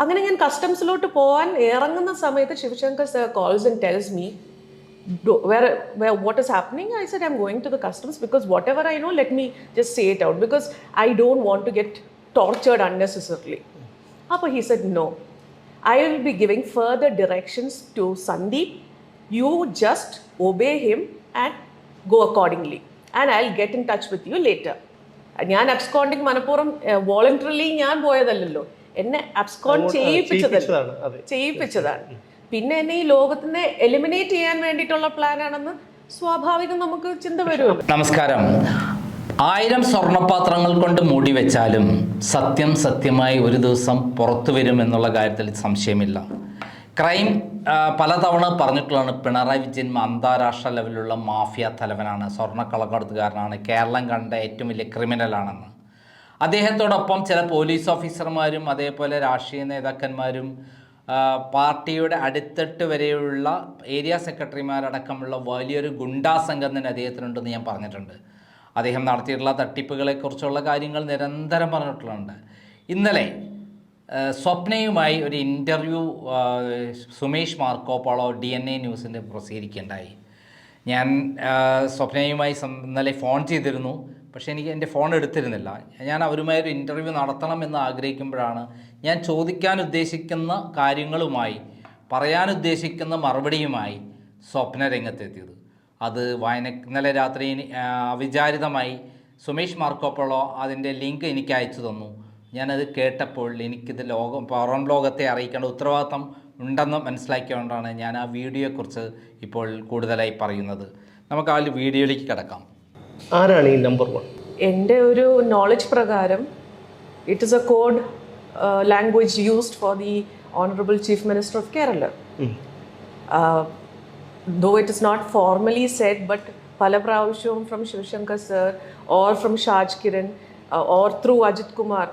അങ്ങനെ ഞാൻ കസ്റ്റംസിലോട്ട് പോകാൻ ഇറങ്ങുന്ന സമയത്ത് Sivasankar sir calls and tells me where, where what is happening i said i'm going to the customs because whatever i know let me just say it out because i don't want to get tortured unnecessarily Appa he said no i will be giving further directions to sandeep you just obey him and go accordingly and i'll get in touch with you later ഞാൻ absconding മനഃപൂർവ്വം voluntarily ഞാൻ പോയതല്ലല്ലോ എന്നെ അബ്സ്കോൺ ചെയ്യിപ്പിച്ചതല്ല. ചെയ്യിപ്പിച്ചതാണ്, ചെയ്യിപ്പിച്ചതാണ്. പിന്നെ എന്നെ ഈ ലോകത്തിനെ eliminate ചെയ്യാൻ വേണ്ടിയിട്ടുള്ള പ്ലാൻ ആണെന്ന് സ്വാഭാവികം നമുക്ക് ചിന്ത വരും. നമസ്കാരം. ആയിരം സ്വർണപാത്രങ്ങൾ കൊണ്ട് മൂടി വെച്ചാലും സത്യം സത്യമായി ഒരു ദിവസം പുറത്തു വരും എന്നുള്ള കാര്യത്തിൽ സംശയമില്ല. ക്രൈം പലതവണ പറഞ്ഞിട്ടുള്ളതാണ് പിണറായി വിജയൻ അന്താരാഷ്ട്ര ലെവലിലുള്ള മാഫിയ തലവനാണ് സ്വർണക്കളക്കടത്തുകാരനാണ് കേരളം കണ്ട ഏറ്റവും വലിയ ക്രിമിനലാണെന്ന് അദ്ദേഹത്തോടൊപ്പം ചില പോലീസ് ഓഫീസർമാരും അതേപോലെ രാഷ്ട്രീയ നേതാക്കന്മാരും പാർട്ടിയുടെ അടുത്തിട്ട് വരെയുള്ള ഏരിയ സെക്രട്ടറിമാരടക്കമുള്ള വലിയൊരു ഗുണ്ടാ സംഘം തന്നെ അദ്ദേഹത്തിനുണ്ടെന്ന് ഞാൻ പറഞ്ഞിട്ടുണ്ട്. അദ്ദേഹം നടത്തിയിട്ടുള്ള തട്ടിപ്പുകളെക്കുറിച്ചുള്ള കാര്യങ്ങൾ നിരന്തരം പറഞ്ഞിട്ടുള്ളതുണ്ട് ഇന്നലെ സ്വപ്നയുമായി ഒരു interview Sumesh Marcopolo D N A ന്യൂസിന്റെ പ്രസിദ്ധീകരിക്കുകയുണ്ടായി. ഞാൻ സ്വപ്നയുമായി ഇന്നലെ ഫോൺ ചെയ്തിരുന്നു. പക്ഷേ എനിക്ക് എന്റെ ഫോൺ എടുത്തിരുന്നില്ല. ഞാൻ അവരുമായി ഒരു ഇന്റർവ്യൂ നടത്തണം എന്ന് ആഗ്രഹിക്കുമ്പോഴാണ് ഞാൻ ചോദിക്കാൻ ഉദ്ദേശിക്കുന്ന കാര്യങ്ങളുമായി പറയാൻ ഉദ്ദേശിക്കുന്ന മറുപടിയുമായി സ്വപ്ന രംഗത്തെത്തിയത്. അത് വായന ഇന്നലെ രാത്രി അവിചാരിതമായി സുമേഷ് മാർക്കോപ്പോളോ അതിന്റെ ലിങ്ക് എനിക്ക് അയച്ചു തന്നു. ഞാനത് കേട്ടപ്പോൾ എനിക്കിത് ലോകം പുറം ലോകത്തെ അറിയിക്കേണ്ട ഉത്തരവാദിത്തം ഉണ്ടെന്ന് മനസ്സിലാക്കിയതുകൊണ്ടാണ് ഞാൻ ആ വീഡിയോയെക്കുറിച്ച് ഇപ്പോൾ കൂടുതലായി പറയുന്നത്. നമുക്ക് ആ വീഡിയോയിലേക്ക് കിടക്കാം. ആരാണ് ഈ നമ്പർ വൺ എന്റെ ഒരു നോളജ് പ്രകാരം it is a code language used for the honourable chief minister of Kerala though it is not formally set but പല പ്രാവശ്യവും from Sivasankar sir or from Shaj Kiran or through Ajith Kumar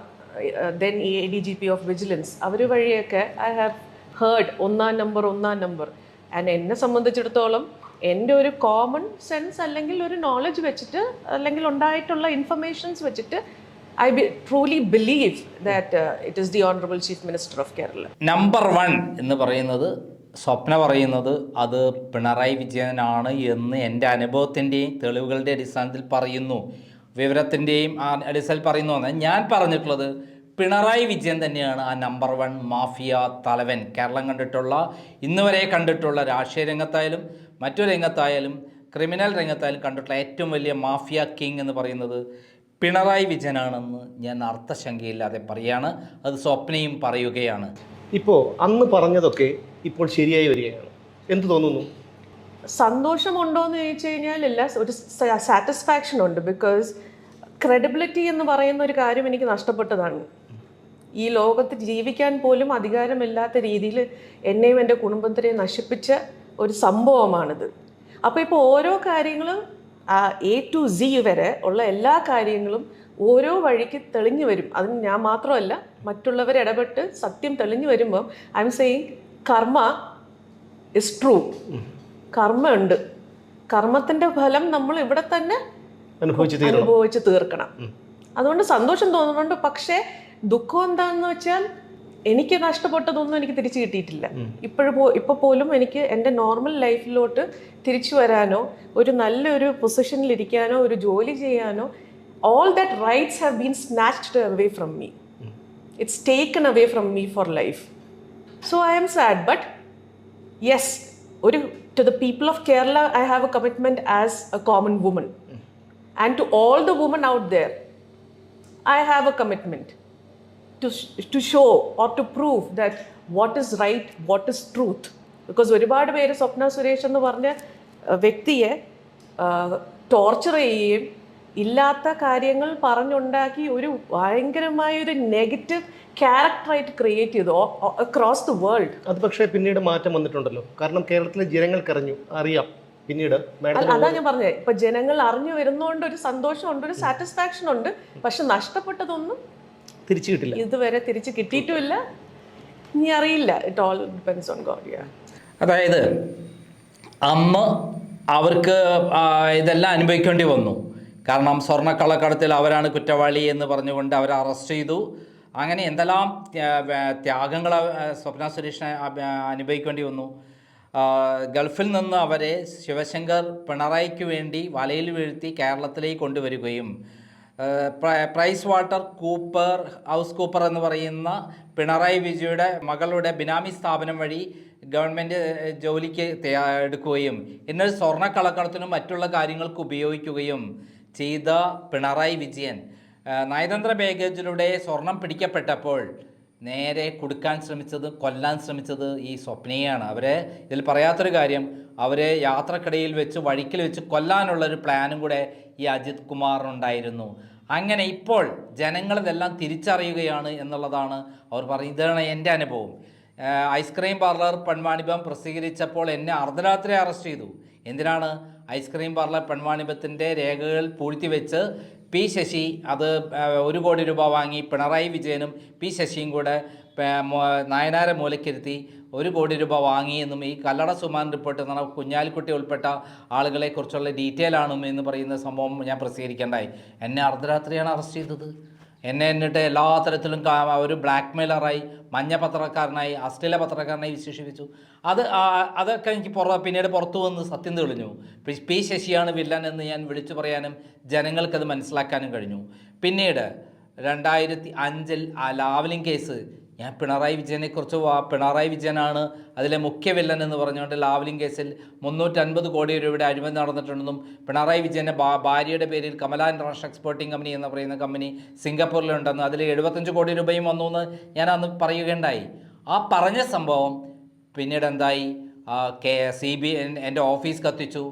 then A D G P of vigilance അവർ വഴിയൊക്കെ I have heard ഒന്നാം number ഒന്നാം number and എന്നെ സംബന്ധിച്ചിടത്തോളം എന്റെ ഒരു common sense അല്ലെങ്കിൽ ഒരു നോളജ് വെച്ചിട്ട് അല്ലെങ്കിൽ ഉണ്ടായിട്ടുള്ള ഇൻഫർമേഷൻസ് വെച്ചിട്ട് I be truly believe that it is the honourable chief minister of Kerala number one എന്ന് പറയുന്നത് സ്വപ്ന പറയുന്നത് അത് പിണറായി വിജയനാണ് എന്ന് എന്റെ അനുഭവത്തിന്റെയും തെളിവുകളുടെ അടിസ്ഥാനത്തിൽ പറയുന്നു. വിവരത്തിന്റെയും അടിസ്ഥാനത്തിൽ പറയുന്നു. എന്ന് ഞാൻ പറഞ്ഞിട്ടുള്ളത് പിണറായി വിജയൻ തന്നെയാണ് ആ നമ്പർ വൺ മാഫിയ തലവൻ. കേരളം കണ്ടിട്ടുള്ള ഇന്നുവരെ കണ്ടിട്ടുള്ള രാഷ്ട്രീയ രംഗത്തായാലും മറ്റു രംഗത്തായാലും ക്രിമിനൽ രംഗത്തായാലും കണ്ടിട്ടുള്ള ഏറ്റവും വലിയ മാഫിയ കിങ് എന്ന് പറയുന്നത് പിണറായി വിജയനാണെന്ന് ഞാൻ അർത്ഥശങ്കയില്ലാതെ പറയാണ്. അത് സ്വപ്നയും പറയുകയാണ്. ഇപ്പോൾ അന്ന് പറഞ്ഞതൊക്കെ ഇപ്പോൾ ശരിയായി വരികയാണ്. എന്ത് തോന്നുന്നു? സന്തോഷമുണ്ടോ എന്ന് ചോദിച്ചു കഴിഞ്ഞാൽ എല്ലാ ഒരു സാറ്റിസ്ഫാക്ഷൻ ഉണ്ട്. ബിക്കോസ് ക്രെഡിബിലിറ്റി എന്ന് പറയുന്ന ഒരു കാര്യം എനിക്ക് നഷ്ടപ്പെട്ടതാണ്. ഈ ലോകത്ത് ജീവിക്കാൻ പോലും അധികാരമില്ലാത്ത രീതിയിൽ എന്നെയും എന്റെ കുടുംബത്തിനെയും നശിപ്പിച്ച ഒരു സംഭവമാണിത്. അപ്പോൾ ഇപ്പോൾ ഓരോ കാര്യങ്ങളും എ ടു സി വരെ ഉള്ള എല്ലാ കാര്യങ്ങളും ഓരോ വഴിക്ക് തെളിഞ്ഞു വരും. അതിന് ഞാൻ മാത്രമല്ല മറ്റുള്ളവർ ഇടപെട്ട് സത്യം തെളിഞ്ഞു വരുമ്പം I'm saying karma is true കർമ്മ ഉണ്ട്. കർമ്മത്തിന്റെ ഫലം നമ്മൾ ഇവിടെ തന്നെ അനുഭവിച്ച് അനുഭവിച്ച് തീർക്കണം. അതുകൊണ്ട് സന്തോഷം തോന്നുന്നുണ്ട്. പക്ഷേ ദുഃഖം എന്താണെന്ന് വെച്ചാൽ എനിക്ക് നഷ്ടപ്പെട്ടതൊന്നും എനിക്ക് തിരിച്ചു കിട്ടിയിട്ടില്ല. ഇപ്പോഴും പോ ഇപ്പോൾ പോലും എനിക്ക് എന്റെ നോർമൽ ലൈഫിലോട്ട് തിരിച്ചു വരാനോ ഒരു നല്ലൊരു പൊസിഷനിലിരിക്കാനോ ഒരു ജോലി ചെയ്യാനോ all that rights have been snatched away from me it's taken away from me for life so I am sad but yes ഒരു to the people of Kerala I have a commitment as a common woman and to all the woman out there I have a commitment to to show or to prove that what is right what is truth because ഒരുപാട് പേര് സ്വപ്ന സുരേഷ് എന്ന് പറഞ്ഞ വ്യക്തിയെ torture ചെയ്യുകയും ഇല്ലാത്ത കാര്യങ്ങൾ പറഞ്ഞുണ്ടാക്കി ഒരു ഭയങ്കരമായ ഒരു നെഗറ്റീവ് ക്യാരക്ടറായിട്ട് ക്രിയേറ്റ് ചെയ്തു അക്രോസ് ദ വേൾഡ് അത് പക്ഷേ പിന്നീട് മാറ്റം വന്നിട്ടുണ്ടല്ലോ. കാരണം കേരളത്തിലെ ജനങ്ങൾക്കറിഞ്ഞു അറിയാം. പിന്നീട് അതാ ഞാൻ പറഞ്ഞത് ഇപ്പൊ ജനങ്ങൾ അറിഞ്ഞു വരുന്നതുകൊണ്ട് ഒരു സന്തോഷമുണ്ട് ഒരു സാറ്റിസ്ഫാക്ഷൻ ഉണ്ട്. പക്ഷെ നഷ്ടപ്പെട്ടതൊന്നും തിരിച്ചു കിട്ടില്ല. ഇതുവരെ തിരിച്ചു കിട്ടിയിട്ടുമില്ല. ഇനി അറിയില്ല. It all depends on God അതായത് അമ്മ അവർക്ക് ഇതെല്ലാം അനുഭവിക്കേണ്ടി വന്നു. കാരണം സ്വർണക്കള്ളക്കടത്തിൽ അവരാണ് കുറ്റവാളി എന്ന് പറഞ്ഞുകൊണ്ട് അവരെ അറസ്റ്റ് ചെയ്തു. അങ്ങനെ എന്തെല്ലാം ത്യാഗങ്ങൾ സ്വപ്ന സുരേഷിനെ അനുഭവിക്കേണ്ടി വന്നു. ഗൾഫിൽ നിന്ന് അവരെ ശിവശങ്കർ പിണറായിക്ക് വേണ്ടി വലയിൽ വീഴ്ത്തി കേരളത്തിലേക്ക് കൊണ്ടുവരികയും Price Water Cooper House Cooper എന്ന് പറയുന്ന പിണറായി വിജയുടെ മകളുടെ ബിനാമി സ്ഥാപനം വഴി ഗവൺമെന്റ് ജോലിക്ക് എടുക്കുകയും എന്നാൽ സ്വർണക്കളക്കടത്തിനും മറ്റുള്ള കാര്യങ്ങൾക്ക് ഉപയോഗിക്കുകയും ചെയ്ത പിണറായി വിജയൻ നയതന്ത്ര ബാഗേജിലൂടെ സ്വർണം പിടിക്കപ്പെട്ടപ്പോൾ നേരെ കൊടുക്കാൻ ശ്രമിച്ചത് കൊല്ലാൻ ശ്രമിച്ചത് ഈ സ്വപ്നയാണ്. അവരെ ഇതിൽ പറയാത്തൊരു കാര്യം അവരെ യാത്രക്കിടയിൽ വെച്ച് വഴിക്കിൽ വെച്ച് കൊല്ലാനുള്ളൊരു പ്ലാനും കൂടെ ഈ അജിത് കുമാറിനുണ്ടായിരുന്നു. അങ്ങനെ ഇപ്പോൾ ജനങ്ങളിതെല്ലാം തിരിച്ചറിയുകയാണ് എന്നുള്ളതാണ് അവർ പറയുന്നത്. ഇതാണ് എന്റെ അനുഭവം. ഐസ്ക്രീം പാർലർ പെൺവാണിഭം പ്രസിദ്ധീകരിച്ചപ്പോൾ എന്നെ അർദ്ധരാത്രി അറസ്റ്റ് ചെയ്തു. എന്തിനാണ് ഐസ്ക്രീം പാർലർ പെൺവാണിഭത്തിന്റെ രേഖകൾ പൂഴ്ത്തിവെച്ച് പി ശശി അത് ഒരു കോടി രൂപ വാങ്ങി പിണറായി വിജയനും പി ശശിയും കൂടെ നായനാരെ മൂലക്കിരുത്തി ഒരു കോടി രൂപ വാങ്ങിയെന്നും ഈ കല്ലട സുമാൻ റിപ്പോർട്ട് എന്ന് കുഞ്ഞാലിക്കുട്ടി ഉൾപ്പെട്ട ആളുകളെക്കുറിച്ചുള്ള ഡീറ്റെയിൽ ആണെന്നും പറയുന്ന സംഭവം ഞാൻ പ്രസിദ്ധീകരിക്കേണ്ടായി എന്നെ അർദ്ധരാത്രിയാണ് അറസ്റ്റ് ചെയ്തത്. എന്നെ എന്നിട്ട് എല്ലാ തരത്തിലും ഒരു ബ്ലാക്ക് മെയിലറായി മഞ്ഞ പത്രക്കാരനായി അശ്ലീല പത്രക്കാരനായി വിശേഷിപ്പിച്ചു. അത് അതൊക്കെ എനിക്ക് പുറ പിന്നീട് പുറത്തു വന്ന് സത്യം തെളിഞ്ഞു. പി ശശിയാണ് വില്ലൻ എന്ന് ഞാൻ വിളിച്ചു പറയാനും ജനങ്ങൾക്കത് മനസ്സിലാക്കാനും കഴിഞ്ഞു. പിന്നീട് രണ്ടായിരത്തി അഞ്ചിൽ ആ ലാവലിംഗ് കേസ് ഞാൻ പിണറായി വിജയനെക്കുറിച്ച് പിണറായി വിജയനാണ് അതിലെ മുഖ്യ വില്ലൻ എന്ന് പറഞ്ഞുകൊണ്ട് ലാവലിംഗ് കേസിൽ മുന്നൂറ്റൻപത് കോടി രൂപയുടെ അഴിമതി നടന്നിട്ടുണ്ടെന്നും പിണറായി വിജയന്റെ ഭാര്യയുടെ പേരിൽ കമല ഇന്റർനാഷണൽ എക്സ്പോർട്ടിംഗ് കമ്പനി എന്ന് പറയുന്ന കമ്പനി സിംഗപ്പൂരിലുണ്ടെന്ന് അതിൽ എഴുപത്തഞ്ച് കോടി രൂപയും വന്നു എന്ന് ഞാൻ അന്ന് പറയുകയുണ്ടായി. ആ പറഞ്ഞ സംഭവം പിന്നീട് എന്തായി? കെ സി ബി എന്റെ ഓഫീസ് കത്തിച്ചു.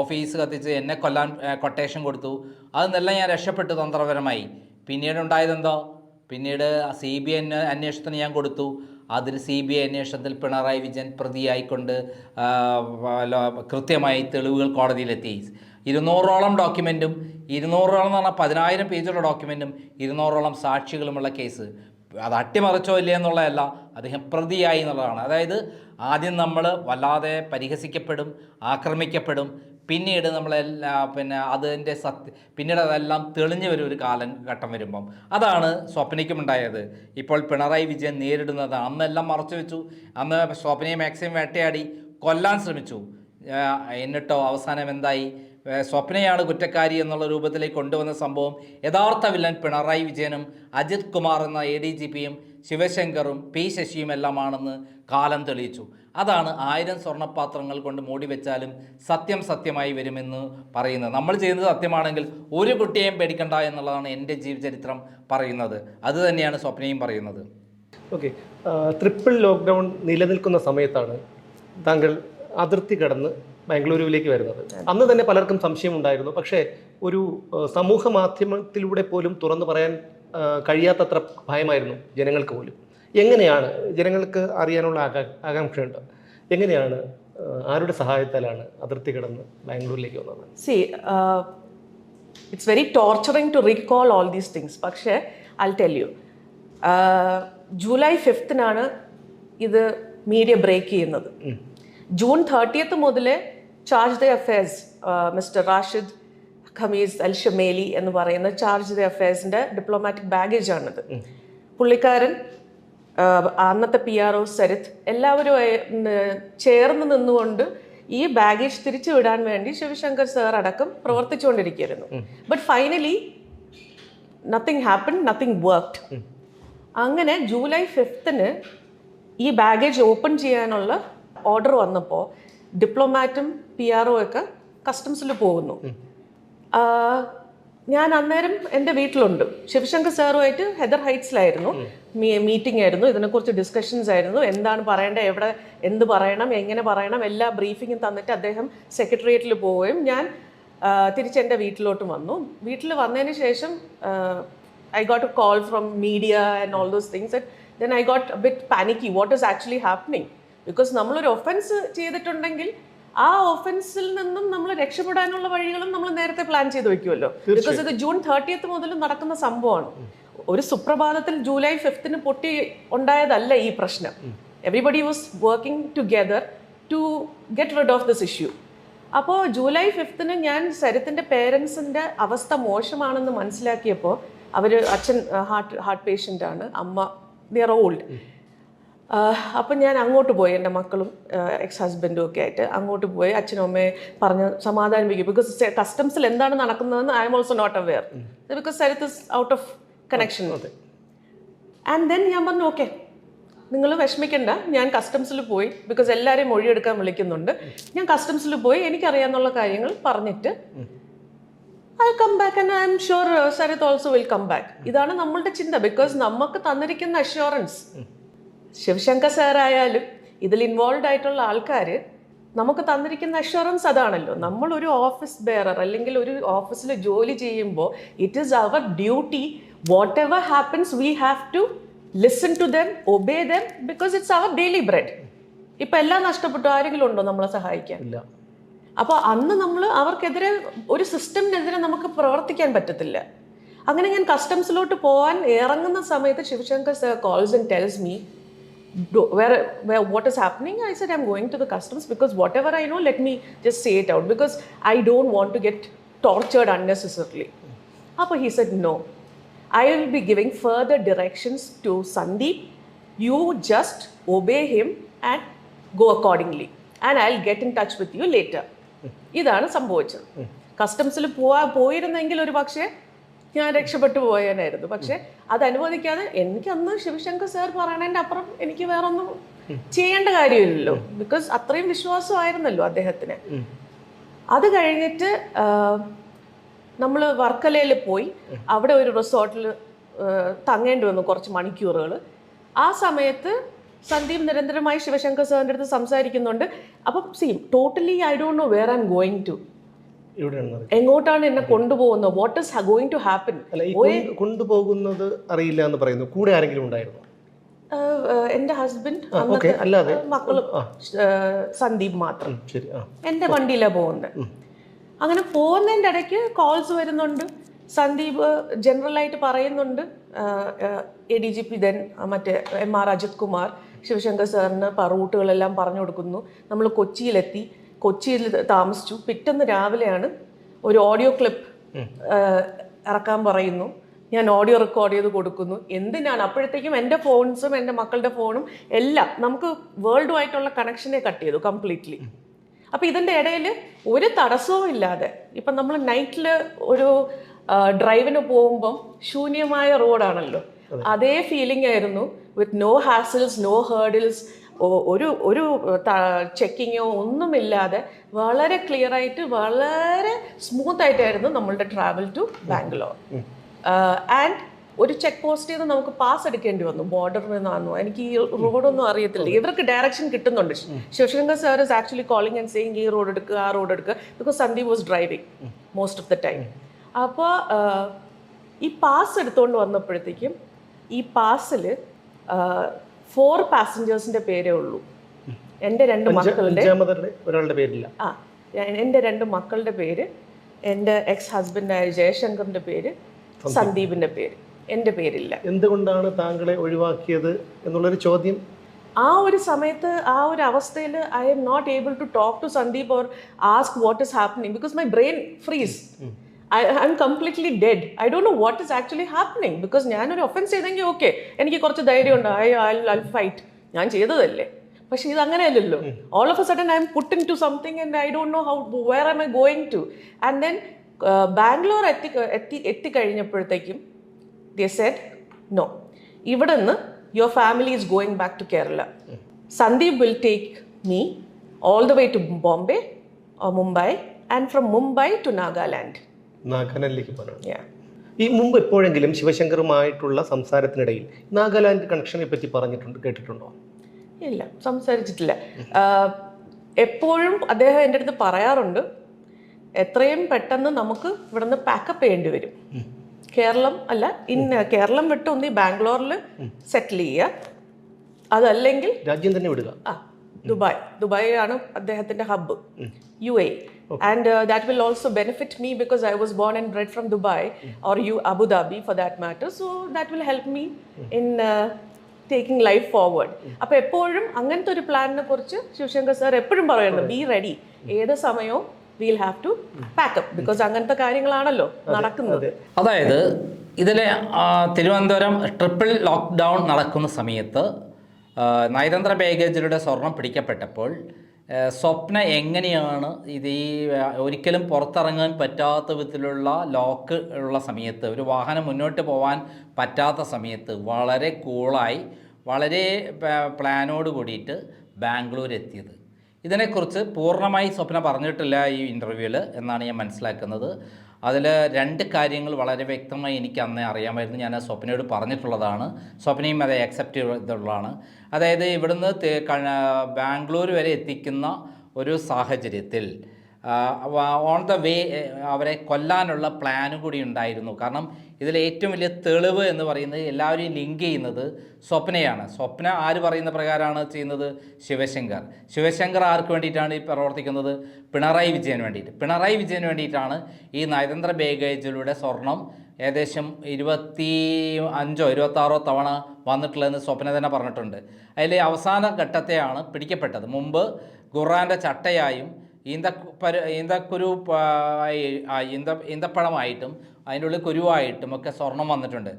ഓഫീസ് കത്തിച്ച് എന്നെ കൊല്ലാൻ കൊട്ടേഷൻ കൊടുത്തു. അതെന്നെല്ലാം ഞാൻ രക്ഷപ്പെട്ടു തന്ത്രപരമായി. പിന്നീട് ഉണ്ടായതെന്തോ പിന്നീട് സി ബി ഐ അന്വേഷണത്തിന് ഞാൻ കൊടുത്തു. അതിൽ സി ബി ഐ അന്വേഷണത്തിൽ പിണറായി വിജയൻ പ്രതിയായിക്കൊണ്ട് കൃത്യമായി തെളിവുകൾ കോടതിയിലെത്തി. ഇരുന്നൂറോളം ഡോക്യുമെന്റും ഇരുന്നൂറോളം എന്ന് പറഞ്ഞാൽ പതിനായിരം പേജുള്ള ഡോക്യുമെന്റും ഇരുന്നൂറോളം സാക്ഷികളുമുള്ള കേസ്. അത് അട്ടിമറിച്ചോ ഇല്ലേ എന്നുള്ളതല്ല അദ്ദേഹം പ്രതിയായി എന്നുള്ളതാണ്. അതായത് ആദ്യം നമ്മൾ വല്ലാതെ പരിഹസിക്കപ്പെടും ആക്രമിക്കപ്പെടും പിന്നീട് നമ്മളെല്ലാ പിന്നെ അതിന്റെ സത്യ പിന്നീട് അതെല്ലാം തെളിഞ്ഞു വരും ഒരു കാലം ഘട്ടം വരുമ്പം അതാണ് സ്വപ്നയ്ക്കും ഉണ്ടായത് ഇപ്പോൾ പിണറായി വിജയൻ നേരിടുന്നത് അന്നെല്ലാം മറച്ചു വെച്ചു. അന്ന് സ്വപ്നയെ മാക്സിമം വേട്ടയാടി കൊല്ലാൻ ശ്രമിച്ചു. എന്നിട്ടോ അവസാനം എന്തായി? സ്വപ്നയാണ് കുറ്റക്കാരി എന്നുള്ള രൂപത്തിലേക്ക് കൊണ്ടുവന്ന സംഭവം യഥാർത്ഥ വില്ലൻ പിണറായി വിജയനും അജിത് കുമാർ എന്ന എ ഡി ജി പിയും ശിവശങ്കറും പി ശശിയും എല്ലാമാണെന്ന് കാലം തെളിയിച്ചു. അതാണ് ആയിരം സ്വർണപാത്രങ്ങൾ കൊണ്ട് മൂടി വെച്ചാലും സത്യം സത്യമായി വരുമെന്ന് പറയുന്നത്. നമ്മൾ ചെയ്യുന്നത് സത്യമാണെങ്കിൽ ഒരു കുട്ടിയെയും പേടിക്കണ്ട എന്നുള്ളതാണ് എന്റെ ജീവചരിത്രം പറയുന്നത്. അത് തന്നെയാണ് സ്വപ്നയും പറയുന്നത്. ഓക്കെ. ട്രിപ്പിൾ ലോക്ക്ഡൗൺ നിലനിൽക്കുന്ന സമയത്താണ് താങ്കൾ അതിർത്തി കടന്ന് ബാംഗ്ലൂരുവിലേക്ക് വരുന്നത്. അന്ന് തന്നെ പലർക്കും സംശയം ഉണ്ടായിരുന്നു. പക്ഷേ ഒരു സമൂഹ മാധ്യമത്തിലൂടെ പോലും തുറന്നു പറയാൻ കഴിയാത്തത്ര ഭയമായിരുന്നു ജനങ്ങൾക്ക് പോലും. എങ്ങനെയാണ് ജനങ്ങൾക്ക് അറിയാനുള്ള ആകാ ആകാംക്ഷയുണ്ട്? എങ്ങനെയാണ് ആരുടെ സഹായത്താലാണ് അതിർത്തി കടന്ന് ബാംഗ്ലൂരിലേക്ക് വന്നത്? See it's very torturing to recall all these things പക്ഷേ ഐ ടെൽ യു ജൂലൈ ഫിഫ്തിനാണ് ഇത് മീഡിയ ബ്രേക്ക് ചെയ്യുന്നത്. ജൂൺ തേർട്ടിയത്ത് മുതൽ charge d'affaires mister Rashid Khamis Al Shameli എന്ന് പറയുന്ന ചാർജ് ദ അഫയേഴ്സിന്റെ ഡിപ്ലോമാറ്റിക് ബാഗേജ് ആണിത്. പുള്ളിക്കാരൻ അന്നത്തെ പി ആർ ഒ സരിത്ത് എല്ലാവരും ചേർന്ന് നിന്നുകൊണ്ട് ഈ ബാഗേജ് തിരിച്ചു വിടാൻ വേണ്ടി ശിവശങ്കർ സർ അടക്കം പ്രവർത്തിച്ചുകൊണ്ടിരിക്കുകയായിരുന്നു. But finally nothing happen nothing worked അങ്ങനെ ജൂലൈ ഫിഫ്ത്തിന് ഈ ബാഗേജ് ഓപ്പൺ ചെയ്യാനുള്ള ഓർഡർ വന്നപ്പോൾ ഡിപ്ലോമാറ്റും പി ആർ ഒ ഒക്കെ കസ്റ്റംസിൽ പോകുന്നു. ഞാൻ അന്നേരം എന്റെ വീട്ടിലുണ്ട്. ശിവശങ്കർ സാറുമായിട്ട് ഹെദർ ഹൈറ്റ്സിലായിരുന്നു. മീറ്റിംഗ് ആയിരുന്നു ഇതിനെക്കുറിച്ച് ഡിസ്കഷൻസ് ആയിരുന്നു. എന്താണ് പറയേണ്ടത്? എവിടെ എന്ത് പറയണം? എങ്ങനെ പറയണം? എല്ലാ ബ്രീഫിങ്ങും തന്നിട്ട് അദ്ദേഹം സെക്രട്ടേറിയറ്റിൽ പോവുകയും ഞാൻ തിരിച്ചെന്റെ തിരിച്ച് എന്റെ വീട്ടിലോട്ട് വന്നു. വീട്ടിൽ വന്നതിന് ശേഷം I got a call from media and all those things then I got bit panicky what is actually happening because നമ്മളൊരു ഒഫൻസ് ചെയ്തിട്ടുണ്ടെങ്കിൽ ആ ഒഫൻസിൽ നിന്നും നമ്മൾ രക്ഷപ്പെടാനുള്ള വഴികളും നമ്മൾ നേരത്തെ പ്ലാൻ ചെയ്ത് വെക്കുമല്ലോ ബിക്കോസ് ഇത് ജൂൺ തേർട്ടിയത്ത് മുതൽ നടക്കുന്ന സംഭവമാണ്. ഒരു സുപ്രഭാതത്തിൽ ജൂലൈ ഫിഫ്തിന് പൊട്ടി ഉണ്ടായതല്ല ഈ പ്രശ്നം. Everybody was working together to get rid of this issue അപ്പോൾ ജൂലൈ ഫിഫ്തിന് ഞാൻ സരിത്തിന്റെ പേരൻസിന്റെ അവസ്ഥ മോശമാണെന്ന് മനസ്സിലാക്കിയപ്പോൾ അവർ അച്ഛൻ ഹാർട്ട് ഹാർട്ട് പേഷ്യന്റ് ആണ്. അമ്മ ദിയർ ഓൾഡ് അപ്പം ഞാൻ അങ്ങോട്ട് പോയി എന്റെ മക്കളും എക്സ് ഹസ്ബൻഡും ഒക്കെ ആയിട്ട് അങ്ങോട്ട് പോയി. അച്ഛനും അമ്മയെ പറഞ്ഞ് സമാധാനിപ്പിക്കും. ബിക്കോസ് കസ്റ്റംസിൽ എന്താണ് നടക്കുന്നതെന്ന് I'm also not aware because Sarith is out of connection and then ഞാൻ പറഞ്ഞു ഓക്കെ നിങ്ങൾ വിഷമിക്കണ്ട. ഞാൻ കസ്റ്റംസിൽ പോയി. ബിക്കോസ് എല്ലാവരെയും മൊഴിയെടുക്കാൻ വിളിക്കുന്നുണ്ട്. ഞാൻ കസ്റ്റംസിൽ പോയി. എനിക്കറിയാവുന്ന കാര്യങ്ങൾ പറഞ്ഞിട്ട് I come back and I'm sure Sarith also will come back ഇതാണ് നമ്മളുടെ ചിന്ത. ബിക്കോസ് നമുക്ക് തന്നിരിക്കുന്ന അഷ്യൂറൻസ് ശിവശങ്കർ സാറായാലും ഇതിൽ ഇൻവോൾവ് ആയിട്ടുള്ള ആൾക്കാർ നമുക്ക് തന്നിരിക്കുന്ന അഷുറൻസ് അതാണല്ലോ. നമ്മൾ ഒരു ഓഫീസ് ബെയറർ അല്ലെങ്കിൽ ഒരു ഓഫീസിൽ ജോലി ചെയ്യുമ്പോൾ it is our duty whatever happens we have to listen to them obey them because it's our daily bread ഇപ്പം എല്ലാം നഷ്ടപ്പെട്ടു ആരെങ്കിലും ഉണ്ടോ നമ്മളെ സഹായിക്കാൻ? ഇല്ല. അപ്പോൾ അന്ന് നമ്മൾ അവർക്കെതിരെ ഒരു സിസ്റ്റമിനെതിരെ നമുക്ക് പ്രവർത്തിക്കാൻ പറ്റത്തില്ല. അങ്ങനെ ഞാൻ കസ്റ്റംസിലോട്ട് പോകാൻ ഇറങ്ങുന്ന സമയത്ത് Sivasankar sir calls and tells me where, where what is happening i said i'm going to the customs because whatever i know let me just say it out because i don't want to get tortured unnecessarily Appa he said no i will be giving further directions to sandeep you just obey him and go accordingly and i'll get in touch with you later ഇതാണ് സംഭവിച്ചത് കസ്റ്റംസിൽ പോവാ പോയിരുന്നെങ്കിൽ ഒരു പക്ഷേ ഞാൻ രക്ഷപ്പെട്ടു പോയേനായിരുന്നു. പക്ഷെ അത് അനുവദിക്കാതെ എനിക്ക് അന്ന് ശിവശങ്കർ സാർ പറയണതിന്റെ അപ്പുറം എനിക്ക് വേറൊന്നും ചെയ്യേണ്ട കാര്യമില്ലല്ലോ. ബിക്കോസ് അത്രയും വിശ്വാസമായിരുന്നല്ലോ അദ്ദേഹത്തിന്. അത് കഴിഞ്ഞിട്ട് നമ്മൾ വർക്കലയിൽ പോയി. അവിടെ ഒരു റിസോർട്ടിൽ തങ്ങേണ്ടി വന്നു കുറച്ച് മണിക്കൂറുകൾ ആ സമയത്ത് സന്ദീപ് നിരന്തരമായി ശിവശങ്കർ സാറിന്റെ അടുത്ത് സംസാരിക്കുന്നുണ്ട്. അപ്പം seem totally I don't know where I'm going to എങ്ങോട്ടാണ് എന്നെ കൊണ്ടുപോകുന്നത്? What is going to happen കൊണ്ടുപോകുന്നത് അറിയില്ല എന്ന് പറയുന്നു. കൂടെ ആരെങ്കിലും ഉണ്ടായിരുന്നു? എന്റെ ഹസ്ബൻഡ് അല്ലാതെ മക്കളും സന്ദീപ് മാത്രം. എന്റെ വണ്ടിയിലാണ് പോകുന്നത്. അങ്ങനെ പോകുന്നതിന്റെ ഇടയ്ക്ക് കോൾസ് വരുന്നുണ്ട്. സന്ദീപ് ജനറലായിട്ട് പറയുന്നുണ്ട്. A D G P then മറ്റേ എം ആർ അജിത് കുമാർ ശിവശങ്കർ സാറിന് റൂട്ടുകളെല്ലാം പറഞ്ഞു കൊടുക്കുന്നു. നമ്മൾ കൊച്ചിയിലെത്തി. കൊച്ചിയിൽ താമസിച്ചു. പിറ്റന്ന് രാവിലെയാണ് ഒരു ഓഡിയോ ക്ലിപ്പ് ഇറക്കാൻ പറയുന്നു. ഞാൻ ഓഡിയോ റെക്കോർഡ് ചെയ്ത് കൊടുക്കുന്നു. എന്തിനാണ്? അപ്പോഴത്തേക്കും എന്റെ ഫോൺസും എന്റെ മക്കളുടെ ഫോണും എല്ലാം നമുക്ക് വേൾഡ് ആയിട്ടുള്ള കണക്ഷനെ കട്ട് ചെയ്തു കംപ്ലീറ്റ്ലി. അപ്പോൾ ഇതിന്റെ ഇടയിൽ ഒരു തടസ്സവും ഇല്ലാതെ ഇപ്പം നമ്മൾ നൈറ്റിൽ ഒരു ഡ്രൈവിന് പോകുമ്പം ശൂന്യമായ റോഡാണല്ലോ. അതേ. ഫീലിംഗ് ആയിരുന്നു with no hassles no hurdles ഒരു ഒരു ചെക്കിങ്ങോ ഒന്നുമില്ലാതെ വളരെ ക്ലിയർ ആയിട്ട് വളരെ സ്മൂത്ത് ആയിട്ടായിരുന്നു നമ്മളുടെ ട്രാവൽ ടു ബാംഗ്ലൂർ ആൻഡ് ഒരു ചെക്ക് പോസ്റ്റിൽ നിന്ന് നമുക്ക് പാസ് എടുക്കേണ്ടി വന്നു. ബോർഡറിൽ നിന്നാണോ എനിക്ക് ഈ റോഡൊന്നും അറിയത്തില്ല. ഇവർക്ക് ഡയറക്ഷൻ കിട്ടുന്നുണ്ട്. Sivasankar sir is actually calling and saying ഈ റോഡ് എടുക്കുക ആ റോഡ് എടുക്കുക because Sandeep was driving most of the time അപ്പോൾ ഈ പാസ് എടുത്തുകൊണ്ട് വന്നപ്പോഴത്തേക്കും ഈ പാസ്സിൽ ഫോർ പാസഞ്ചേഴ്സിന്റെ പേരേ ഉള്ളൂ. എന്റെ രണ്ട് മക്കളുടെ ഒരാളുടെ പേരില്ല. ആ എന്റെ രണ്ട് മക്കളുടെ പേര് എന്റെ എക്സ് ഹസ്ബൻഡായ ജയശങ്കറിന്റെ പേര് സന്ദീപിന്റെ പേര്. എന്റെ പേരില്ല. എന്തുകൊണ്ടാണ് താങ്കളെ ഒഴിവാക്കിയത് എന്നുള്ളൊരു ചോദ്യം? ആ ഒരു സമയത്ത് ആ ഒരു അവസ്ഥയിൽ I'm not able to talk to Sandeep or ask what is happening because my brain freeze I I'm completely dead I don't know what is actually happening because ഞാനൊരു ഒഫൻസ് ചെയ്തെങ്കിൽ ഓക്കെ എനിക്ക് കുറച്ച് ധൈര്യം ഉണ്ട് ഐ ഐ ഫൈറ്റ് ഞാൻ ചെയ്തതല്ലേ? പക്ഷേ ഇത് അങ്ങനെയല്ലല്ലോ. All of a sudden I'm put into something and I don't know how where am I going to and then Bangalore എത്തി എത്തി എത്തിക്കഴിഞ്ഞപ്പോഴത്തേക്കും they സെറ്റ് നോ ഇവിടെ നിന്ന് your family is going back to Kerala Sandeep will take me all the way to Bombay Mumbai and from Mumbai to Nagaland നാഗാലാൻഡിലേക്ക് പോകണം. ഈ മുമ്പ് എപ്പോഴെങ്കിലും ശിവശങ്കറുമായിട്ടുള്ള സംസാരത്തിനിടയിൽ നാഗാലാൻഡ് കണക്ഷനെ പറ്റി പറഞ്ഞിട്ടുണ്ട് കേട്ടിട്ടുണ്ടോ? ഇല്ല സംസാരിച്ചിട്ടില്ല. എപ്പോഴും അദ്ദേഹം എന്റെ അടുത്ത് പറയാറുണ്ട് എത്രയും പെട്ടെന്ന് നമുക്ക് ഇവിടുന്ന് പാക്കപ്പ് ചെയ്യേണ്ടി വരും. കേരളം അല്ല ഇൻ കേരളം വിട്ട് ഒന്ന് ഈ ബാംഗ്ലൂരിൽ സെറ്റിൽ ചെയ്യുക. അതല്ലെങ്കിൽ രാജ്യം തന്നെ വിടുക. ആ ദുബായ്. ദുബായ് ആണ് അദ്ദേഹത്തിന്റെ hub U A. And I was born and bred from Dubai mm -hmm. or you Abu Dhabi for that matter. So that will help me mm -hmm. in uh, taking life forward അപ്പോൾ എപ്പോഴും അങ്ങനത്തെ ഒരു പ്ലാനിനെ കുറിച്ച് Sivasankar sir എപ്പോഴും പറയുന്നത് B ready ഏത് സമയവും will have to pack up because അങ്ങനത്തെ കാര്യങ്ങളാണല്ലോ നടക്കുന്നത്. അതായത് ഇതിലെ തിരുവനന്തപുരം ട്രിപ്പിൾ ലോക്ക്ഡൗൺ നടക്കുന്ന സമയത്ത് നയതന്ത്ര ബാഗേജിലൂടെ സ്വർണം പിടിക്കപ്പെട്ടപ്പോൾ സ്വപ്ന എങ്ങനെയാണ്? ഇത് ഈ ഒരിക്കലും പുറത്തിറങ്ങാൻ പറ്റാത്ത വിധത്തിലുള്ള ലോക്ക് ഉള്ള സമയത്ത് ഒരു വാഹനം മുന്നോട്ട് പോകാൻ പറ്റാത്ത സമയത്ത് വളരെ കൂളായി വളരെ പ്ലാനോട് കൂടിയിട്ട് ബാംഗ്ലൂർ എത്തിയത്. ഇതിനെക്കുറിച്ച് പൂർണമായി സ്വപ്ന പറഞ്ഞിട്ടില്ല ഈ ഇന്റർവ്യൂവിൽ എന്നാണ് ഞാൻ മനസ്സിലാക്കുന്നത്. അതിൽ രണ്ട് കാര്യങ്ങൾ വളരെ വ്യക്തമായി എനിക്ക് അന്നേ അറിയാമായിരുന്നു. ഞാൻ സ്വപ്നയോട് പറഞ്ഞിട്ടുള്ളതാണ്. സ്വപ്നയും അത് അക്സെപ്റ്റ് ചെയ്തിട്ടുള്ളതാണ് അതായത് ഇവിടുന്ന് ബാംഗ്ലൂർ വരെ എത്തിക്കുന്ന ഒരു സാഹചര്യത്തിൽ ഓൺ ദ വേ അവരെ കൊല്ലാനുള്ള പ്ലാനും കൂടി ഉണ്ടായിരുന്നു. കാരണം ഇതിൽ ഏറ്റവും വലിയ തെളിവ് എന്ന് പറയുന്നത് എല്ലാവരെയും ലിങ്ക് ചെയ്യുന്നത് സ്വപ്നയാണ്. സ്വപ്ന ആര് പറയുന്ന പ്രകാരമാണ് ചെയ്യുന്നത്? ശിവശങ്കർ. ശിവശങ്കർ ആർക്ക് വേണ്ടിയിട്ടാണ് ഈ പ്രവർത്തിക്കുന്നത്? പിണറായി വിജയന് വേണ്ടിയിട്ട്. പിണറായി വിജയന് വേണ്ടിയിട്ടാണ് ഈ നയതന്ത്ര ബാഗേജിലൂടെ സ്വർണം ഏകദേശം ഇരുപത്തി അഞ്ചോ ഇരുപത്താറോ തവണ വന്നിട്ടുള്ളതെന്ന് സ്വപ്ന തന്നെ പറഞ്ഞിട്ടുണ്ട്. അതിൽ അവസാന ഘട്ടത്തെയാണ് പിടിക്കപ്പെട്ടത്. മുമ്പ് ഖുറാന്റെ ചട്ടയായും ഈന്തപ്പര ഈന്തക്കുരു ഈന്ത ഈന്തപ്പഴമായിട്ടും അതിന്റെ ഉള്ളിൽ കുരുവായിട്ടും ഒക്കെ സ്വർണം വന്നിട്ടുണ്ട്.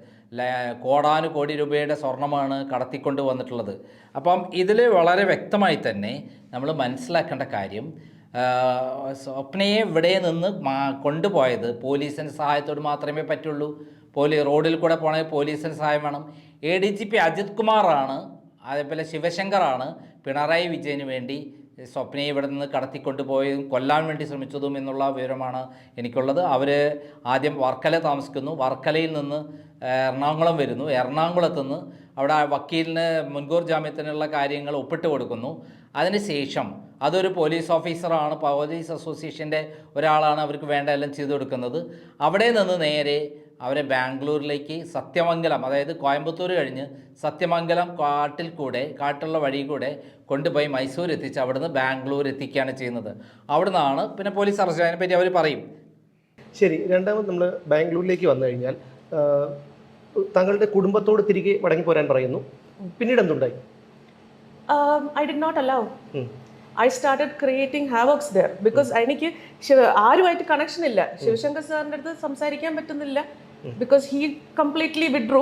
കോടാന് കോടി രൂപയുടെ സ്വർണമാണ് കടത്തിക്കൊണ്ട് വന്നിട്ടുള്ളത്. അപ്പം ഇതിൽ വളരെ വ്യക്തമായി തന്നെ നമ്മൾ മനസ്സിലാക്കേണ്ട കാര്യം സ്വപ്നയെ ഇവിടെ നിന്ന് കൊണ്ടുപോയത് പോലീസിന്റെ സഹായത്തോട് മാത്രമേ പറ്റുള്ളൂ. പോലീ റോഡിൽ കൂടെ പോകണമെങ്കിൽ പോലീസിന്റെ സഹായം വേണം. A D G P Ajith കുമാറാണ് അതേപോലെ ശിവശങ്കറാണ് പിണറായി വിജയന് വേണ്ടി സ്വപ്നയെ ഇവിടെ നിന്ന് കടത്തിക്കൊണ്ടുപോയതും കൊല്ലാൻ വേണ്ടി ശ്രമിച്ചതും എന്നുള്ള വിവരമാണ് എനിക്കുള്ളത്. അവർ ആദ്യം വർക്കല താമസിക്കുന്നു. വർക്കലയിൽ നിന്ന് എറണാകുളം വരുന്നു. എറണാകുളത്ത് നിന്ന് അവിടെ വക്കീലിന് മുൻകൂർ ജാമ്യത്തിനുള്ള കാര്യങ്ങൾ ഒപ്പിട്ട് കൊടുക്കുന്നു. അതിനുശേഷം അതൊരു പോലീസ് ഓഫീസറാണ്. പോലീസ് അസോസിയേഷന്റെ ഒരാളാണ് അവർക്ക് വേണ്ട എല്ലാം ചെയ്തു കൊടുക്കുന്നത്. അവിടെ നിന്ന് നേരെ അവരെ ബാംഗ്ലൂരിലേക്ക് സത്യമംഗലം അതായത് കോയമ്പത്തൂർ കഴിഞ്ഞ് സത്യമംഗലം കാട്ടിൽ കൂടെ കാട്ടുള്ള വഴി കൂടെ കൊണ്ടുപോയി മൈസൂർ എത്തിച്ച് അവിടുന്ന് ബാംഗ്ലൂർ എത്തിക്കുകയാണ് ചെയ്യുന്നത്. അവിടുന്നാണ് പിന്നെ പോലീസ് അറസ്റ്റ്. അതിനെപ്പറ്റി അവർ പറയും. ശരി രണ്ടാമത് നമ്മൾ ബാംഗ്ലൂരിലേക്ക് വന്നു കഴിഞ്ഞാൽ താങ്കളുടെ കുടുംബത്തോട് തിരികെ മടങ്ങി പോരാൻ പറയുന്നു. പിന്നീട് എന്തുണ്ടായി? I did not allow I started creating havocs there because എനിക്ക് ആരുമായിട്ട് കണക്ഷൻ ഇല്ല. ശിവശങ്കർ സാറിന്റെ അടുത്ത് സംസാരിക്കാൻ പറ്റുന്നില്ല. ബിക്കോസ് ഹീ കംപ്ലീറ്റ്ലി വിഡ്രൂ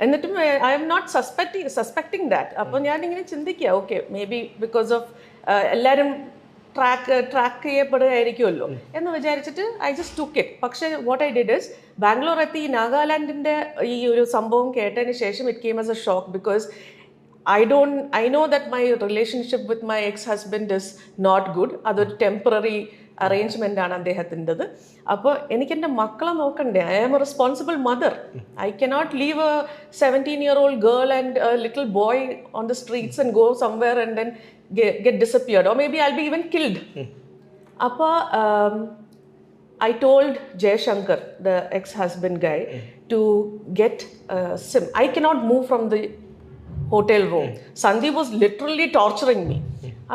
എന്നിട്ടും I'm not suspecting suspecting that അപ്പോൾ ഞാൻ ഇങ്ങനെ ചിന്തിക്കുക okay maybe because of എല്ലാവരും ട്രാക്ക് ട്രാക്ക് ചെയ്യപ്പെടുകയായിരിക്കുമല്ലോ എന്ന് വിചാരിച്ചിട്ട് ഐ ജസ്റ്റ് ടുക്ക് ഇറ്റ് പക്ഷേ what I did is Bangalore എത്തി നാഗാലാൻഡിന്റെ ഈ ഒരു സംഭവം കേട്ടതിന് ശേഷം it came as a shock because I don't, I know that my relationship with my ex husband is not good അതൊരു ടെമ്പററി അറേഞ്ച്മെന്റ് ആണ് അദ്ദേഹത്തിന്റെത് അപ്പോൾ എനിക്ക് എന്റെ മക്കളെ നോക്കണ്ടേ I am a responsible mother I cannot leave a seventeen year old girl and little boy on the streets and go somewhere and then get disappeared or maybe I be even killed അപ്പോൾ I told Jayashankar, the ex-husband guy, to get a SIM. I cannot move from the hotel room. Sandeep was.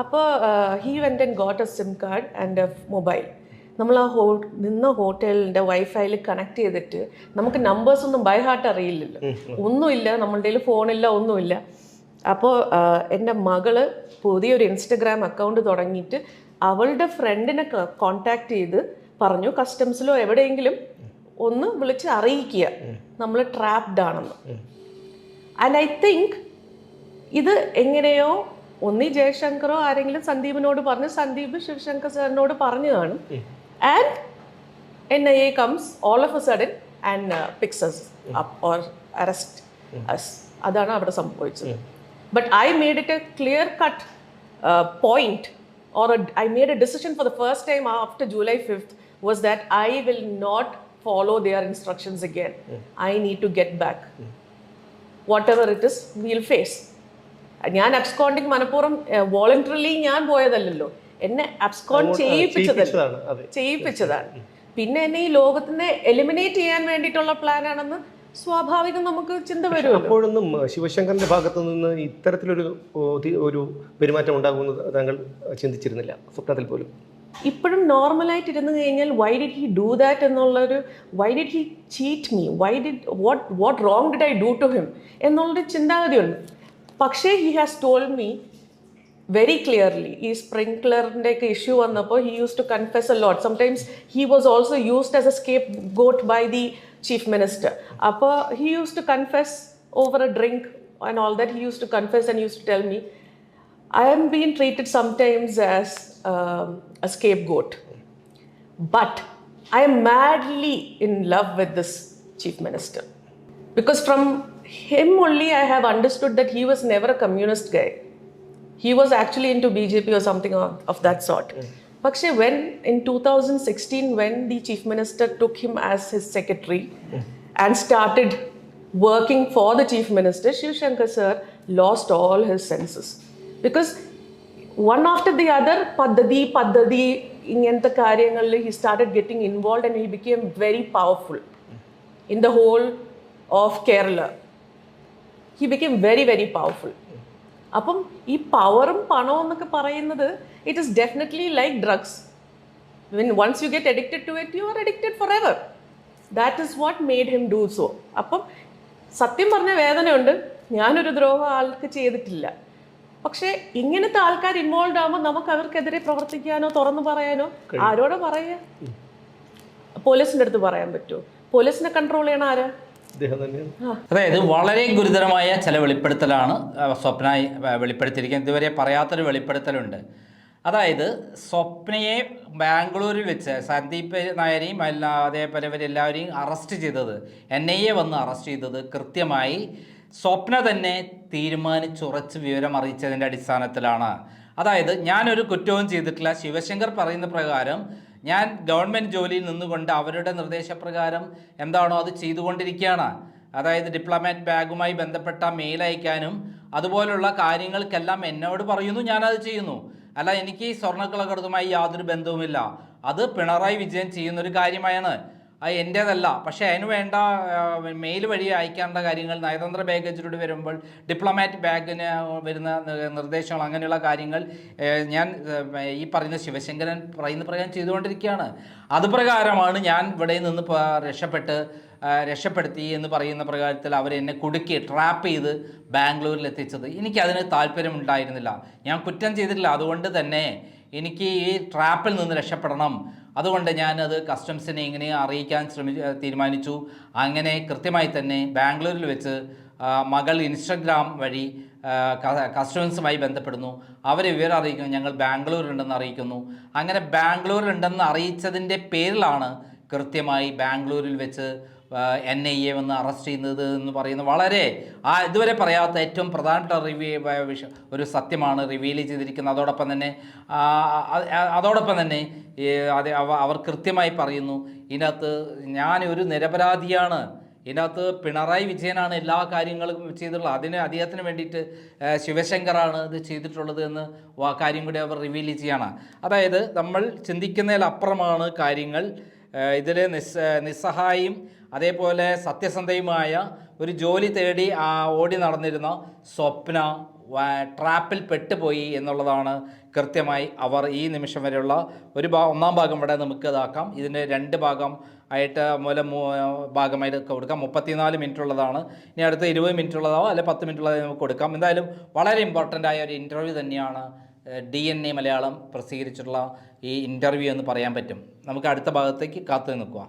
അപ്പോൾ he went and got a sim card and a mobile നമ്മൾ ആ ഹോ നിന്ന ഹോട്ടലിന്റെ വൈഫൈയിൽ connect ചെയ്തിട്ട് നമുക്ക് numbers ഒന്നും by heart അറിയില്ലല്ലോ. ഒന്നുമില്ല നമ്മളുടെ കയ്യിൽ ഫോണില്ല ഒന്നുമില്ല. അപ്പോൾ എന്റെ മകൾ പുതിയൊരു ഇൻസ്റ്റഗ്രാം അക്കൗണ്ട് തുടങ്ങിയിട്ട് അവളുടെ ഫ്രണ്ടിനെ കോണ്ടാക്ട് ചെയ്ത് പറഞ്ഞു കസ്റ്റംസിലോ എവിടെയെങ്കിലും ഒന്ന് വിളിച്ച് അറിയിക്കുക. നമ്മൾ ട്രാപ്ഡ് ആണെന്ന്. ആൻഡ് ഐ തിങ്ക് ഇത് എങ്ങനെയോ ഒന്നി ജയശങ്കറോ ആരെങ്കിലും സന്ദീപിനോട് പറഞ്ഞ് സന്ദീപ് ശിവശങ്കർ സാറിനോട് പറഞ്ഞു കാണും and N I A comes all of a sudden and picks up or arrest us അതാണ് അവിടെ സംഭവിച്ചത് but I made it a clear cut point or a, I made a decision for the first time after July 5th was that I will not follow their instructions again. I need to get back. Whatever it is, we'll face. ഞാൻ absconding മനഃപൂർവം voluntarily ഞാൻ പോയതല്ലല്ലോ. എന്നെ abscond ചെയ്യിപ്പിച്ചതല്ല. ചെയ്യിപ്പിച്ചതാണ് പിന്നെ എന്നെ ഈ ലോകത്തിനെ eliminate ചെയ്യാൻ വേണ്ടിയിട്ടുള്ള പ്ലാനാണെന്ന് സ്വാഭാവികം നമുക്ക് ചിന്ത വരും അപ്പോഴൊന്നും ശിവശങ്കറിന്റെ ഭാഗത്തു നിന്ന് ഇത്തരത്തിലൊരു ഒരു പെരുമാറ്റം ഉണ്ടാകുമെന്ന് താങ്കൾ ചിന്തിച്ചിരുന്നില്ല സ്വപ്നത്തിൽ പോലും. ഇപ്പോഴും നോർമലായിട്ട് ഇരുന്ന് കഴിഞ്ഞാൽ why did he do that എന്നുള്ളൊരു why did he cheat me why did what what wrong did I do to him എന്നുള്ളൊരു ചിന്താഗതിയുണ്ട്. പക്ഷേ he has told me very clearly ഈ സ്പ്രിങ്ക്ലറിന്റെ ഒക്കെ ഇഷ്യൂ വന്നപ്പോൾ he use to confess a lot sometimes he was also used as a scapegoat by the chief minister അപ്പോൾ he use to confess over a drink and all that he use to confess and use to tell me I am being treated sometimes as um, a scapegoat. But I am madly in love with this chief minister. Because from him only I have understood that he was never a communist guy. He was actually into BJP or something of, of that sort. But when in 2016, when the chief minister took him as his secretary and started working for the chief minister, Shiv Shankar sir lost all his senses. Because one after the other, Paddadi, Paddadi, ഇങ്ങനത്തെ കാര്യങ്ങളിൽ he started getting involved and he became very powerful in the whole of Kerala. He became very very powerful അപ്പം ഈ പവറും പണവും എന്നൊക്കെ പറയുന്നത് it is definitely like drugs mean once you get get to it you are are forever that is what made him do so അപ്പം സത്യം പറഞ്ഞ വേദനയുണ്ട്. ഞാനൊരു ദ്രോഹം ആൾക്ക് ചെയ്തിട്ടില്ല. പക്ഷേ ഇങ്ങനത്തെ ആൾക്കാർ ഇൻവോൾവ് ആകുമ്പോൾ നമുക്ക് അവർക്കെതിരെ പ്രവർത്തിക്കാനോ തുറന്നു പറയാനോ ആരോടോ പറയുക? പോലീസിന്റെ അടുത്ത് പറയാൻ പറ്റുമോ? പോലീസിനെ കൺട്രോൾ ചെയ്യണ ആരാ? ഇദ്ദേഹം തന്നെയാണ്. അതായത് വളരെ ഗുരുതരമായ ചില വെളിപ്പെടുത്തലാണ് സ്വപ്ന വെളിപ്പെടുത്തിയിരിക്കുന്നത്. ഇതുവരെ പറയാത്തൊരു വെളിപ്പെടുത്തലുണ്ട്. അതായത് സ്വപ്നയെ ബാംഗ്ലൂരിൽ വെച്ച് സന്ദീപ് നായരെയും എല്ലാ അതേപോലെ ഇവരെല്ലാവരെയും അറസ്റ്റ് ചെയ്തത് എൻ ഐ എ വന്ന് അറസ്റ്റ് ചെയ്തത് കൃത്യമായി സ്വപ്ന തന്നെ തീരുമാനിച്ചുറച്ച് വിവരം അറിയിച്ചതിന്റെ അടിസ്ഥാനത്തിലാണ്. അതായത് ഞാനൊരു കുറ്റവും ചെയ്തിട്ടില്ല. ശിവശങ്കർ പറയുന്ന പ്രകാരം ഞാൻ ഗവൺമെന്റ് ജോലിയിൽ നിന്നുകൊണ്ട് അവരുടെ നിർദ്ദേശപ്രകാരം എന്താണോ അത് ചെയ്തുകൊണ്ടിരിക്കുകയാണ്. അതായത് ഡിപ്ലോമാറ്റ് ബാഗുമായി ബന്ധപ്പെട്ട മെയിൽ അയക്കാനും അതുപോലുള്ള കാര്യങ്ങൾക്കെല്ലാം എന്നോട് പറയുന്നു ഞാനത് ചെയ്യുന്നു. അല്ല എനിക്ക് ഈ യാതൊരു ബന്ധവുമില്ല. അത് പിണറായി വിജയൻ ചെയ്യുന്നൊരു കാര്യമായാണ്. അത് എന്റേതല്ല. പക്ഷേ അതിന് വേണ്ട മെയിൽ വഴി അയക്കേണ്ട കാര്യങ്ങൾ നയതന്ത്ര ബാഗേജിലൂടെ വരുമ്പോൾ ഡിപ്ലോമാറ്റിക് ബാഗിന് വരുന്ന നിർദ്ദേശങ്ങൾ അങ്ങനെയുള്ള കാര്യങ്ങൾ ഞാൻ ഈ പറയുന്ന ശിവശങ്കരൻ പറയുന്ന പ്രകാരം ചെയ്തുകൊണ്ടിരിക്കുകയാണ്. അത് പ്രകാരമാണ് ഞാൻ ഇവിടെ നിന്ന് രക്ഷപ്പെട്ട് രക്ഷപ്പെടുത്തി എന്ന് പറയുന്ന പ്രകാരത്തിൽ അവർ എന്നെ കുടുക്കി ട്രാപ്പ് ചെയ്ത് ബാംഗ്ലൂരിൽ എത്തിച്ചത് എനിക്കതിന് താല്പര്യമുണ്ടായിരുന്നില്ല. ഞാൻ കുറ്റം ചെയ്തിട്ടില്ല. അതുകൊണ്ട് തന്നെ എനിക്ക് ഈ ട്രാപ്പിൽ നിന്ന് രക്ഷപ്പെടണം. അതുകൊണ്ട് ഞാനത് കസ്റ്റംസിനെ ഇങ്ങനെ അറിയിക്കാൻ ശ്രമി തീരുമാനിച്ചു. അങ്ങനെ കൃത്യമായി തന്നെ ബാംഗ്ലൂരിൽ വെച്ച് മകൾ ഇൻസ്റ്റഗ്രാം വഴി കസ്റ്റംസുമായി ബന്ധപ്പെടുന്നു. അവരെ വിവരം അറിയിക്കുന്നു. ഞങ്ങൾ ബാംഗ്ലൂരുണ്ടെന്ന് അറിയിക്കുന്നു. അങ്ങനെ ബാംഗ്ലൂരിലുണ്ടെന്ന് അറിയിച്ചതിന്റെ പേരിലാണ് കൃത്യമായി ബാംഗ്ലൂരിൽ വെച്ച് എൻ ഐ എ വന്ന് അറസ്റ്റ് ചെയ്യുന്നത് എന്ന് പറയുന്ന വളരെ ആ ഇതുവരെ പറയാത്ത ഏറ്റവും പ്രധാനപ്പെട്ട റിവ്യൂ വിഷയം ഒരു സത്യമാണ് റിവീൽ ചെയ്തിരിക്കുന്നത്. അതോടൊപ്പം തന്നെ അതോടൊപ്പം തന്നെ അത് അവർ കൃത്യമായി പറയുന്നു ഇതിനകത്ത് ഒരു നിരപരാധിയാണ്. ഇതിനകത്ത് പിണറായി വിജയനാണ് എല്ലാ കാര്യങ്ങളും ചെയ്തിട്ടുള്ളത്. അതിന് അദ്ദേഹത്തിന് വേണ്ടിയിട്ട് ശിവശങ്കറാണ് ഇത് ചെയ്തിട്ടുള്ളത് എന്ന് കാര്യം കൂടി അവർ റിവീൽ ചെയ്യാണ് അതായത് നമ്മൾ ചിന്തിക്കുന്നതിലപ്പുറമാണ് കാര്യങ്ങൾ. ഇതിൽ നിസ് നിസ്സഹായും അതേപോലെ സത്യസന്ധയുമായ ഒരു ജോലി തേടി ആ ഓടി നടന്നിരുന്ന സ്വപ്ന ട്രാപ്പിൽ പെട്ടുപോയി എന്നുള്ളതാണ് കൃത്യമായി അവർ ഈ നിമിഷം വരെയുള്ള ഒരു ഭാ ഒന്നാം ഭാഗം ഇവിടെ നമുക്ക് ഇതാക്കാം. ഇതിന്റെ രണ്ട് ഭാഗം ആയിട്ട് മൂല ഭാഗമായിട്ട് കൊടുക്കാം. മുപ്പത്തിനാല് മിനിറ്റ് ഉള്ളതാണ് ഇനി അടുത്ത ഇരുപത് മിനിറ്റ് ഉള്ളതോ അല്ലെ പത്ത് മിനിറ്റ് ഉള്ളതോ നമുക്ക് കൊടുക്കാം. എന്തായാലും വളരെ ഇമ്പോർട്ടന്റ് ആയ ഒരു ഇന്റർവ്യൂ തന്നെയാണ് ഡി എൻ എ മലയാളം പ്രസിദ്ധീകരിച്ചിട്ടുള്ള ഈ ഇന്റർവ്യൂ എന്ന് പറയാൻ പറ്റും. നമുക്ക് അടുത്ത ഭാഗത്തേക്ക് കാത്തു നിൽക്കുക